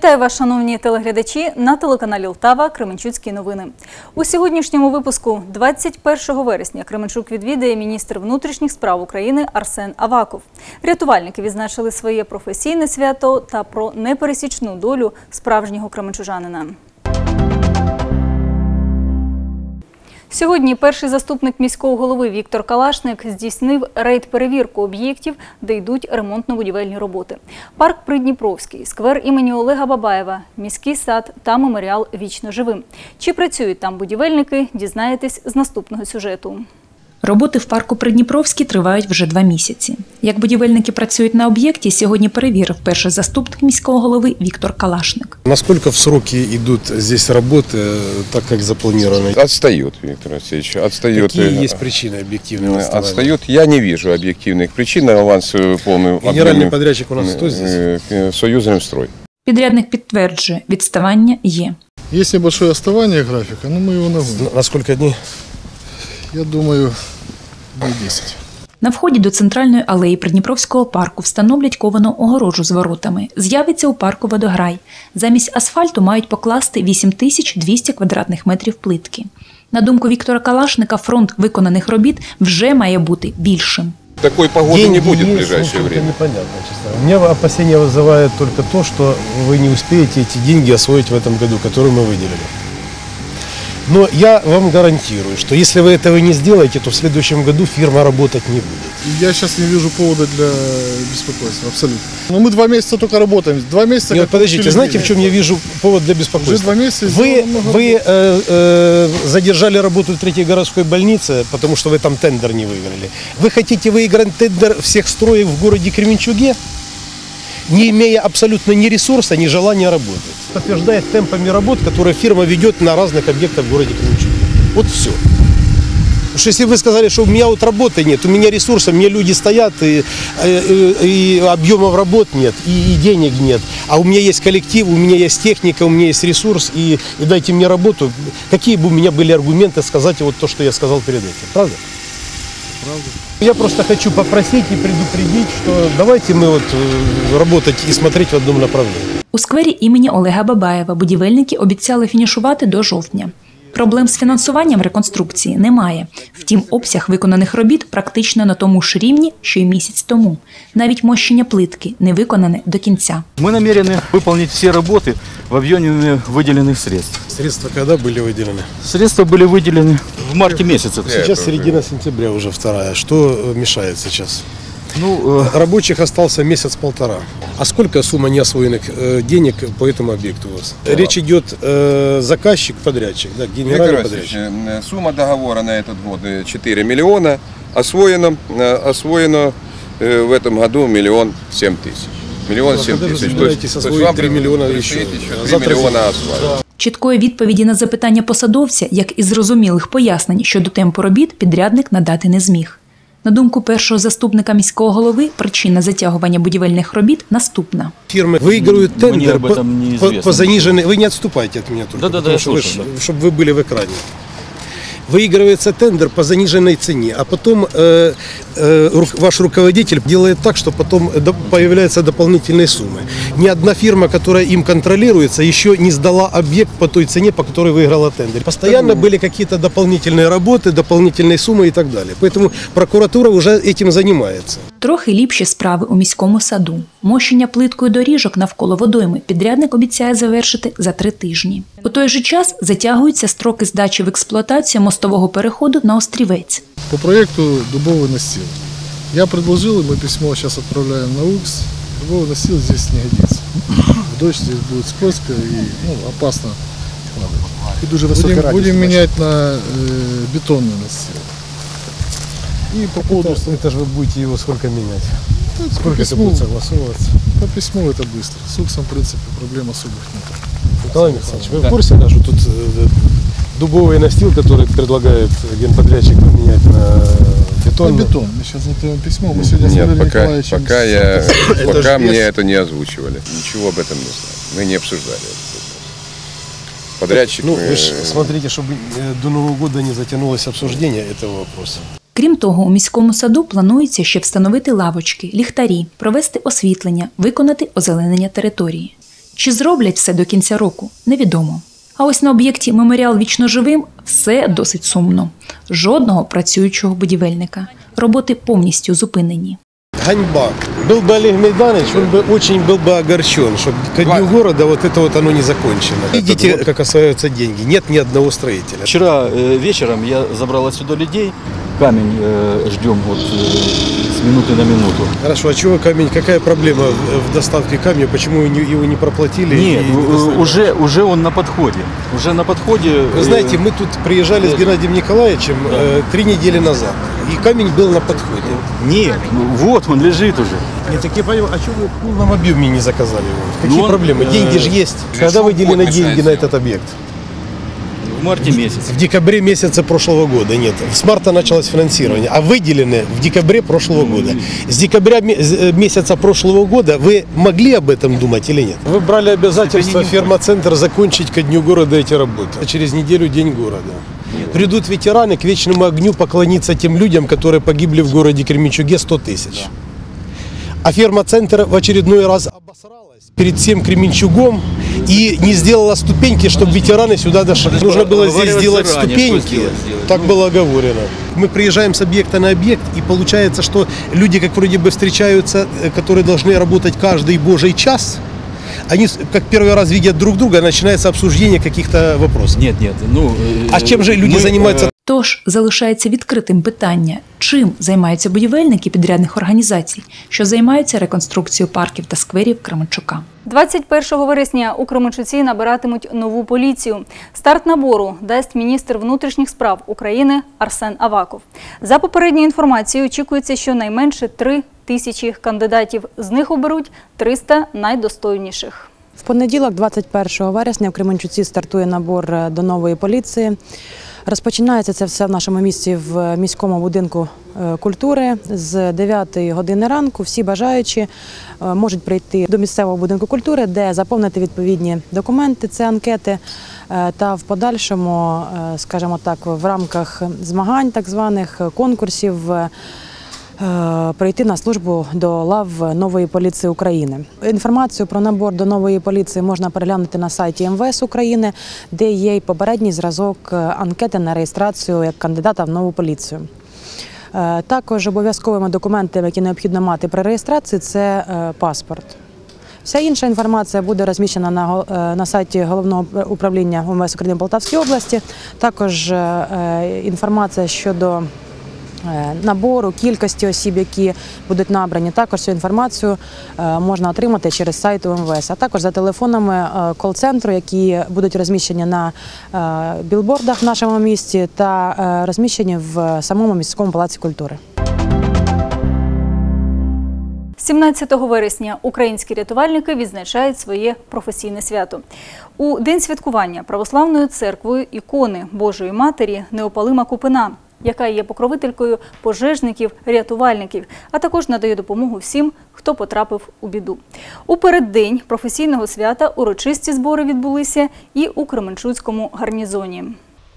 Вітаю вас, шановні телеглядачі, на телеканалі Лтава Кременчуцькі новини. У сьогоднішньому випуску 21 вересня Кременчук відвідає міністр внутрішніх справ України Арсен Аваков. Рятувальники відзначили своє професійне свято та про непересічну долю справжнього кременчужанина. Сьогодні перший заступник міського голови Віктор Калашник здійснив рейд-перевірку об'єктів, де йдуть ремонтно-будівельні роботи. Парк Придніпровський, сквер імені Олега Бабаєва, міський сад та меморіал Вічно живим. Чи працюють там будівельники, дізнаєтесь з наступного сюжету. Роботи в парку Придніпровський тривають вже два місяці. Як будівельники працюють на об'єкті, сьогодні перевірив перший заступник міського голови Віктор Калашник. Насколько в сроки идут здесь работы, э, так как запланировано? Отстает, Виктор Васильевич, отстает. Какие э, есть причины объективного э, отставания? Отстает. Я не вижу объективных причин. Аванс э, полный. Генеральный отдельный, подрядчик у нас кто э, здесь? э, Союзремстрой. Підрядник підтверджує, відставання є. Есть небольшое отставание графика, но мы его нагоним. На сколько дней? Я думаю, дней 10. На вході до центральної алеї Придніпровського парку встановлять ковану огорожу з воротами. З'явиться у парку водограй. Замість асфальту мають покласти 8200 квадратних метрів плитки. На думку Віктора Калашника, фронт виконаних робіт вже має бути більшим. Такой погоды не будет в есть, ближайшее ну, время. Это непонятно, честно. У меня опасения вызывает только то, что вы не успеете эти деньги освоить в этом году, которые мы выделили. Но я вам гарантирую, что если вы этого не сделаете, то в следующем году фирма работать не будет. Я сейчас не вижу повода для беспокойства, абсолютно. Но мы два месяца только работаем. Два месяца. Нет, подождите, получили знаете, в чем я вижу повод для Уже беспокойства? два месяца. Вы, вы э, э, задержали работу третьей городской больницы, потому что вы там тендер не выиграли. Вы хотите выиграть тендер всех строек в городе Кременчуге, не имея абсолютно ни ресурса, ни желания работать. Подтверждает темпами работ, которые фирма ведет на разных объектах в городе Кременчуге. Вот все. Потому что если вы сказали, что у меня вот работы нет, у меня ресурсов, мне люди стоят, и, э, и, и объемов работ нет, и, и денег нет, а у меня есть коллектив, у меня есть техника, у меня есть ресурс, и, и дайте мне работу, какие бы у меня были аргументы сказать вот то, что я сказал перед этим, правда? Правда. Я просто хочу попросить и предупредить, что давайте мы вот э, работать и смотреть в одном направлении. У сквері імені Олега Бабаєва будівельники обіцяли фінішувати до жовтня. Проблем з фінансуванням реконструкції немає. Втім, обсяг виконаних робіт практично на тому ж рівні, що й місяць тому. Навіть мощення плитки не виконане до кінця. Мы намерены выполнить все работы в объеме выделенных средств. Средства когда были выделены? Средства были выделены в марте месяце. Сейчас середина сентября уже вторая. Что э, мешает сейчас? Ну, э, Рабочих остался месяц-полтора. А сколько сумма неосвоенных э, денег по этому объекту у вас? Речь идет э, заказчик, подрядчик, да, Виктор генеральный Васильевич, подрядчик. э, сумма договора на этот год э, 4 миллиона. Освоено, э, освоено э, в этом году миллион семь тысяч. Миллион Ну, а семь когда вы тысяч. собираетесь освоить вам 3 миллиона предстоит еще? еще А 3 завтра миллиона зима. асфальта. Чіткої відповіді на запитання посадовця, як і зрозумілих пояснень щодо темпу робіт, підрядник надати не зміг. На думку першого заступника міського голови, причина затягування будівельних робіт наступна. Фирмы выигрывают Мне тендер об по, этом по- неизвестно. по заниженной... Вы не отступайте от меня только, Да-да-да, потому я что вы слушаю, ж- чтобы вы были в экране. Выигрывается тендер по заниженной цене, а потом э, э, ру- ваш руководитель делает так, что потом до- появляются дополнительные суммы. Ни одна фирма, которая им контролируется, еще не сдала объект по той цене, по которой выиграла тендер. Постоянно были какие-то дополнительные работы, дополнительные суммы и так далее. Поэтому прокуратура уже этим занимается. Трохи ліпші справи у міському саду. Мощення плиткою доріжок навколо водойми підрядник обіцяє завершити за три тижні. У той же час затягуються строки здачі в експлуатацію мостового переходу на острівець. по проекту дубовый настил. Я предложил, и мы письмо сейчас отправляем на УКС. Дубовый настил здесь не годится. В дождь здесь будет скользко и ну, опасно. И дуже Будем, будем менять на э, бетонный настил. И по поводу Это же вы будете его сколько менять? ну, по Сколько это письму, будет согласовываться? по письму это быстро. С УКСом, в принципе, проблем особых нет. Николай Александрович, вы в курсе, да, что тут э, дубовый настил, который предлагает генподрядчик поменять на На бетонный? бетон. Мы сейчас готовим письмо. Мы сегодня с Нет, Валерием пока, Николаевичем пока, я, Это пока мне это не озвучивали. Ничего об этом не знаю. Мы не обсуждали этот вопрос. Подрядчик... Ну, вы ж э, смотрите, чтобы э, до Нового года не затянулось обсуждение этого вопроса. Крім того, у міському саду планується ще встановити лавочки, ліхтарі, провести освітлення, виконати озеленення території. Чи зроблять все до кінця року, невідомо. А ось на об'єкті Меморіал вічно живим все досить сумно. Жодного працюючого будівельника. Роботи повністю зупинені. Ганьба. Был бы Олег Майданович, он бы очень был бы огорчен, что ко дню города вот это вот оно не закончено. Видите, как осваиваются деньги. Нет ни одного строителя. Вчера э, вечером я забрал отсюда людей. Камень э, ждем вот э, с минуты на минуту. Хорошо, а чего камень? Какая проблема в доставке камня? Почему его не проплатили? Нет, не э, уже, уже он на подходе. Уже на подходе. Вы знаете, мы тут приезжали с Геннадием Николаевичем э, три недели назад, и камень был на подходе. Нет, ну вот он лежит уже. Я так я понимаю, а что вы в полном объеме не заказали его? Какие Ну, он, проблемы? э, Деньги же есть. Когда выделены деньги на этот объект? В марте месяце. В декабре месяце прошлого года, нет. С марта началось финансирование, а выделены в декабре прошлого года. С декабря э, месяца прошлого года вы могли об этом думать или нет? Вы брали обязательство фермоцентр закончить ко дню города эти работы. А через неделю день города. Придут ветераны к вечному огню поклониться тем людям, которые погибли в городе Кременчуге 100 тысяч. А фермоцентр в очередной раз обосралась перед всем Кременчугом и не сделала ступеньки, чтобы ветераны сюда дошли. Нужно было здесь сделать ступеньки. Так было оговорено. Мы приезжаем с объекта на объект, и получается, что люди, как вроде бы встречаются, э, которые должны работать каждый божий час, они как первый раз видят друг друга, начинается обсуждение каких-то вопросов. Нет, нет. Ну, э, А чем же люди мы, занимаются э, Тож залишається відкритим питання, чим займаються будівельники підрядних організацій, що займаються реконструкцією парків та скверів Кременчука. 21 вересня у Кременчуці набиратимуть нову поліцію. Старт набору дасть міністр внутрішніх справ України Арсен Аваков. За попередньою інформацією, очікується, що найменше 3 тисячі кандидатів. З них оберуть 300 найдостойніших. В понеділок, 21 вересня, в Кременчуці стартує набор е, до нової поліції. Розпочинається це все в нашому місті в міському будинку е, культури з 9 години ранку. Всі бажаючі е, можуть прийти до місцевого будинку культури, де заповнити відповідні документи, це анкети. е, Та в подальшому, е, скажімо так, в рамках змагань, так званих е, конкурсів. Е, прийти на службу до лав нової поліції України. Інформацію про набор до нової поліції можна переглянути на сайті МВС України, де є й попередній зразок е, анкети на реєстрацію як кандидата в нову поліцію. Е, Також обов'язковими документами, які необхідно мати при реєстрації, це паспорт. Вся інша інформація буде розміщена на, на сайті головного управління МВС України в Полтавській області. Також інформація щодо набору, кількості осіб, які будуть набрані. Також цю інформацію е, можна отримати через сайт МВС, а також за телефонами е, кол-центру, які будуть розміщені на е, білбордах в нашому місті та е, розміщені в самому міському палаці культури. 17 вересня українські рятувальники відзначають своє професійне свято. У день святкування православною церквою ікони Божої Матері Неопалима Купина, яка є покровителькою пожежників, рятувальників, а також надає допомогу всім, хто потрапив у біду. У переддень професійного свята урочисті збори відбулися і у Кременчуцькому гарнізоні.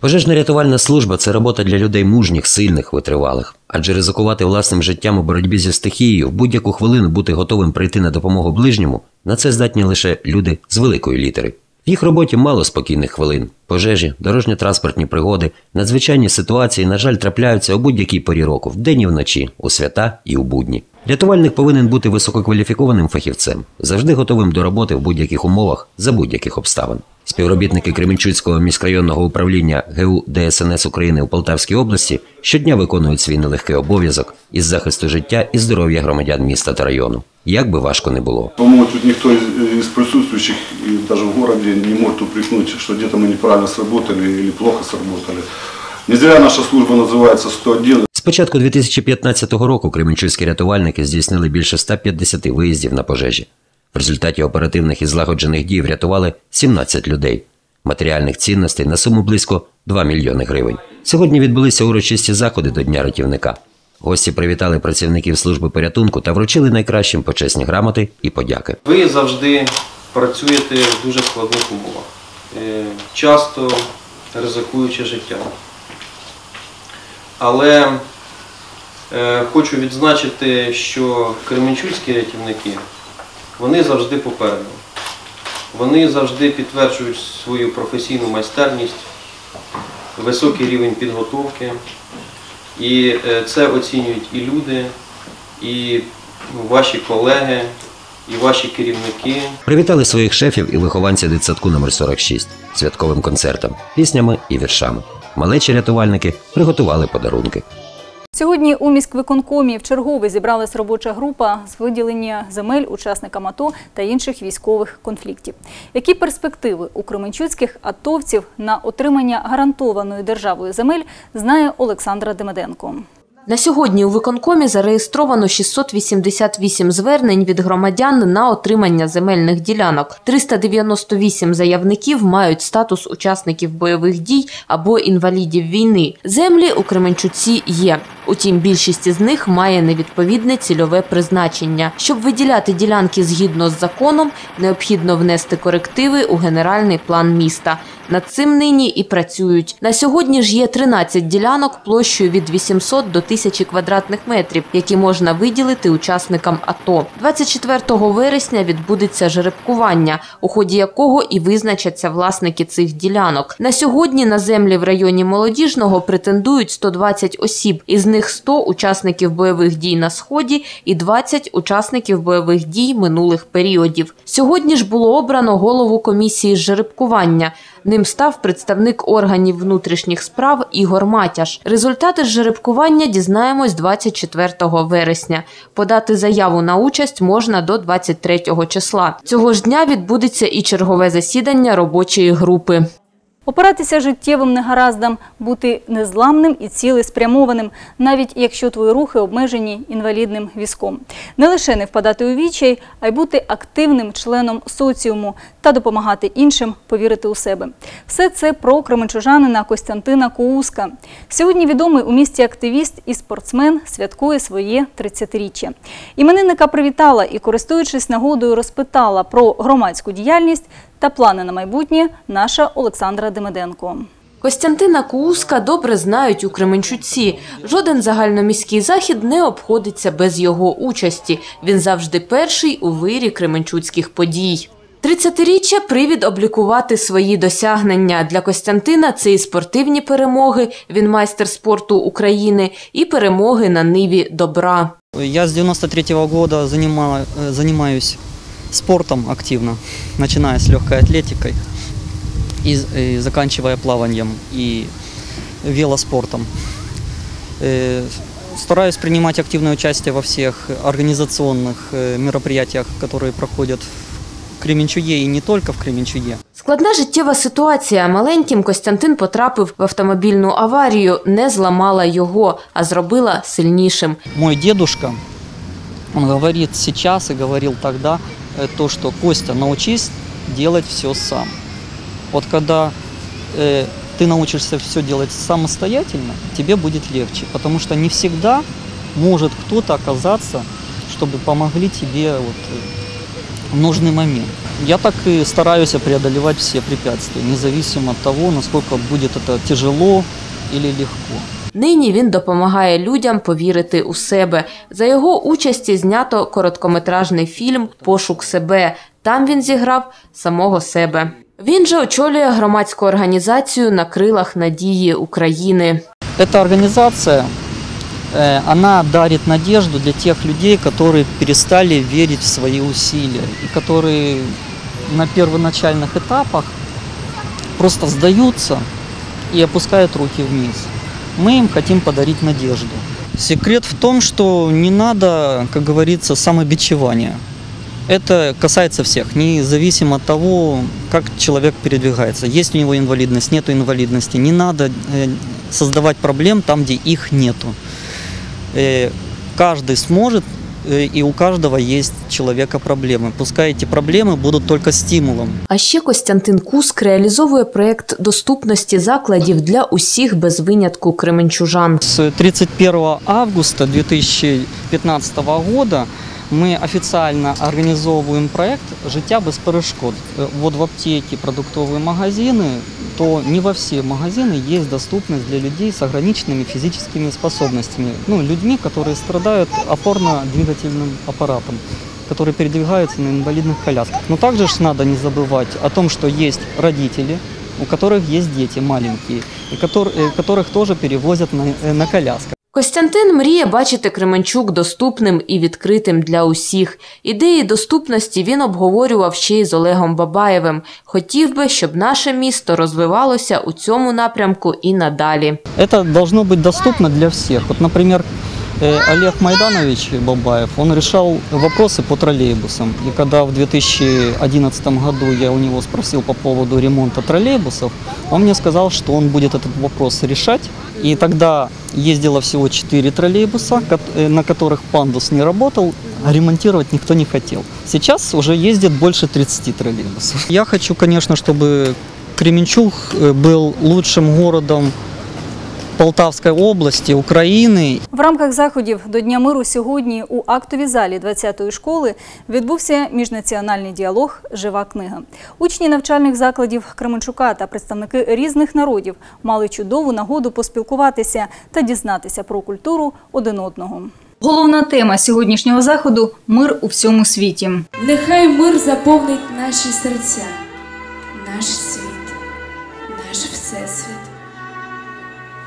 Пожежно-рятувальна служба це робота для людей мужніх, сильних, витривалих. Адже ризикувати власним життям у боротьбі зі стихією, в будь-яку хвилину бути готовим прийти на допомогу ближньому, на це здатні лише люди з великої літери. В їх роботі мало спокійних хвилин. Пожежі, дорожньо-транспортні пригоди, надзвичайні ситуації, на жаль, трапляються у будь-якій порі року, вдень і вночі, у свята і у будні. Рятувальник повинен бути висококваліфікованим фахівцем, завжди готовим до роботи в будь-яких умовах за будь-яких обставин. Співробітники Кременчуцького міськрайонного управління ГУ ДСНС України у Полтавській області щодня виконують свій нелегкий обов'язок із захисту життя і здоров'я громадян міста та району. Як би важко не було. По-моему, тут никто из, из присутствующих, и в городе, не может упрекнуть, что где-то мы неправильно сработали или плохо сработали. Не зря наша служба называется 101. З початку 2015 року кременчуцькі рятувальники здійснили більше 150 виїздів на пожежі. В результаті оперативних і злагоджених дій врятували 17 людей. Матеріальних цінностей на суму близько 2 мільйони гривень. Сьогодні відбулися урочисті заходи до Дня рятівника. Гості привітали працівників служби порятунку та вручили найкращим почесні грамоти і подяки. Ви завжди працюєте в дуже складних умовах, е, часто ризикуючи життям. Але е, хочу відзначити, що кременчуцькі рятівники вони завжди попереду. Вони завжди підтверджують свою професійну майстерність, високий рівень підготовки. І е, це оцінюють і люди, і ну, ваші колеги, і ваші керівники. Привітали своїх шефів і вихованців дитсадку номер 46 святковим концертом, піснями і віршами. Малечі рятувальники приготували подарунки. Сьогодні у міськвиконкомі в чергове зібралась робоча група з виділення земель учасникам АТО та інших військових конфліктів. Які перспективи у кременчуцьких атовців на отримання гарантованої державою земель знає Олександра Демиденко. На сьогодні у виконкомі зареєстровано 688 звернень від громадян на отримання земельних ділянок. 398 заявників мають статус учасників бойових дій або інвалідів війни. Землі у Кременчуці є. Утім, більшість із них має невідповідне цільове призначення. Щоб виділяти ділянки згідно з законом, необхідно внести корективи у генеральний план міста. Над цим нині і працюють. На сьогодні ж є 13 ділянок площею від 800 до 1000 квадратних метрів, які можна виділити учасникам АТО. 24 вересня відбудеться жеребкування, у ході якого і визначаться власники цих ділянок. На сьогодні на землі в районі Молодіжного претендують 120 осіб, із них 100 учасників бойових дій на сході і 20 учасників бойових дій минулих періодів. Сьогодні ж було обрано голову комісії з жеребкування. Ним став представник органів внутрішніх справ Ігор Матяш. Результати жеребкування дізнаємось 24 вересня. Подати заяву на участь можна до 23 числа. Цього ж дня відбудеться і чергове засідання робочої групи. Опиратися життєвим негараздам, бути незламним і цілеспрямованим, навіть якщо твої рухи обмежені інвалідним візком. Не лише не впадати у відчай, а й бути активним членом соціуму та допомагати іншим повірити у себе. Все це про кременчужанина Костянтина Коуска. Сьогодні відомий у місті активіст і спортсмен святкує своє 30-річчя. Іменинника привітала і, користуючись нагодою, розпитала про громадську діяльність та плани на майбутнє наша Олександра Демиденко. Костянтина Кууска добре знають у Кременчуці. Жоден загальноміський захід не обходиться без його участі. Він завжди перший у вирі кременчуцьких подій. 30-річчя – привід облікувати свої досягнення. Для Костянтина це і спортивні перемоги, він майстер спорту України, і перемоги на ниві добра. Я с 93 -го года занимала- э, занимаюсь спортом активно, начиная с легкой атлетикой и, з- и заканчивая плаванием и велоспортом. Э, Стараюсь принимать активное участие во всех организационных э, мероприятиях, которые проходят в Кременчуге и не только в Кременчуге. Складна життєва ситуація. Маленьким Костянтин потрапив в автомобільну аварію, не зламала його, а зробила сильнішим. Мой дедушка, он говорит сейчас и говорил тогда э, то, что Костя, научись делать все сам. Вот когда э, ты научишься все делать самостоятельно, тебе будет легче, потому что не всегда может кто-то оказаться, чтобы помогли тебе вот, э, в нужный момент. Я так и стараюсь преодолевать все препятствия, независимо от того, насколько будет это тяжело или легко. Нині він допомагає людям повірити у себе. За його участі знято короткометражний фільм Пошук себе. Там він зіграв самого себе. Він же очолює громадську організацію на крилах надії України. Эта организация, э, она дарит надежду для тех людей, которые перестали верить в свои усилия и которые на первоначальных этапах просто сдаются и опускают руки вниз. Мы им хотим подарить надежду. Секрет в том, что не надо, как говорится, самобичевания. Это касается всех, независимо от того, как человек передвигается. Есть у него инвалидность, нет инвалидности. Не надо э, создавать проблем там, где их нету. Э, Каждый сможет, и у каждого есть человека проблемы. Пускай эти проблемы будут только стимулом. А ще Костянтин Куск реалізовує проєкт доступності закладів для усіх без винятку кременчужан. С 31 августа 2015 года мы официально организовываем проект «Життя без перешкод». Э, Вот в аптеке, продуктовые магазины, то не во все магазины есть доступность для людей с ограниченными физическими способностями. Ну, людьми, которые страдают опорно-двигательным аппаратом. которые передвигаются на инвалидных колясках. Но также ж надо не забывать о том, что есть родители, у которых есть дети маленькие, и котор- э, которых тоже перевозят на, э, на колясках. Костянтин мріє бачити Кременчук доступним і відкритим для усіх. Ідеї доступності він обговорював ще й з Олегом Бабаєвим. Хотів би, щоб наше місто розвивалося у цьому напрямку і надалі. Это должно быть доступно для всех. Вот, например, э, Олег Майданович Бабаев, он решал вопросы по троллейбусам. И когда в 2011 году я у него спросил по поводу ремонта троллейбусов, он мне сказал, что он будет этот вопрос решать. И тогда ездило всего 4 троллейбуса, э, на которых пандус не работал, а ремонтировать никто не хотел. Сейчас уже ездит больше 30 троллейбусов. Я хочу, конечно, чтобы Кременчуг э, был лучшим городом Полтавской области, Украины. В рамках заходів до Дня миру сьогодні у актовій залі 20-ї школи відбувся міжнаціональний діалог Жива книга. Учні навчальних закладів Кременчука та представники різних народів мали чудову нагоду поспілкуватися та дізнатися про культуру один одного. Головна тема сьогоднішнього заходу мир у всьому світі. Нехай мир заповнить наші серця, наш світ, наш всесвіт.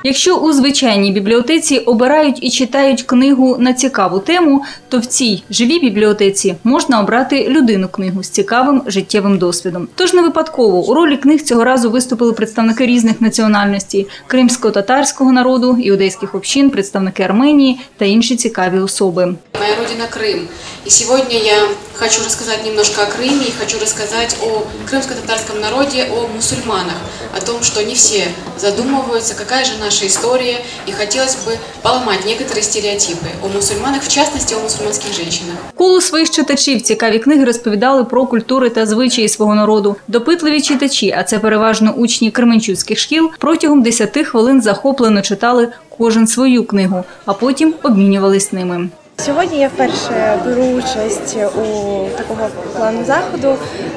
Якщо у звичайній бібліотеці обирають і читають книгу на цікаву тему, то в цій живій бібліотеці можна обрати людину книгу з цікавим життєвим досвідом. Тож не випадково у ролі книг цього разу виступили представники різних національностей: кримсько-татарського народу, іудейських общин, представники Арменії та інші цікаві особи. Моя родина Крым. И сегодня я хочу рассказать немножко о Крыме и хочу рассказать о крымско-татарском народе, о мусульманах, о том, что не все задумываются, какая же наша история, и хотелось бы поломать некоторые стереотипы о мусульманах, в частности, о мусульманских женщинах. Колу своїх читачів цікаві книги розповідали про культури та звичаї свого народу. Допитливі читачі, а це переважно учні кременчуцьких шкіл, протягом 10 хвилин захоплено читали кожен свою книгу, а потім обмінювались ними. Сьогодні я вперше беру участь у такого плану заходу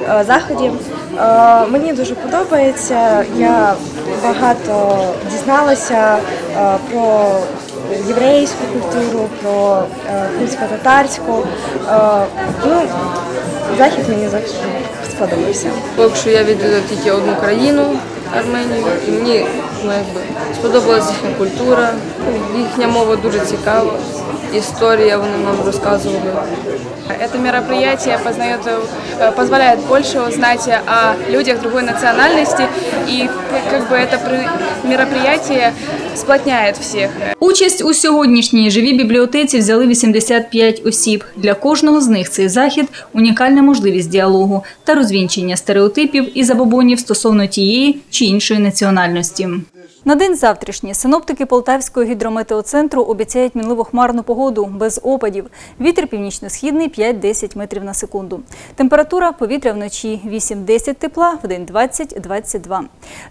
е, заході. Е, Мені дуже подобається. Я багато дізналася е, про єврейську культуру, про кримсько-татарську. Ну, захід мені завжди сподобався. Поки що я відвідав тільки одну країну Арменію, і мені ну, якби, сподобалася їхня культура, їхня мова дуже цікава, історія вони нам розказували. Это мероприятие познает, э, позволяет больше узнать о людях другой национальности, и как бы это при- мероприятие сплотняет всех. Участь у сьогоднішній живій бібліотеці взяли 85 осіб. Для кожного з них цей захід унікальна можливість діалогу та розвінчення стереотипів і забобонів стосовно тієї чи іншої національності. На день завтрашній синоптики Полтавського гідрометеоцентру обіцяють мінливо хмарну погоду без опадів. Вітер північно-східний 5-10 метрів на секунду. Температура повітря вночі 8-10 тепла, вдень 20-22.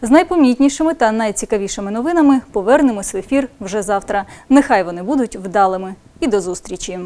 З найпомітнішими та найцікавішими новинами повернемось в ефір вже завтра. Нехай вони будуть вдалими. І до зустрічі!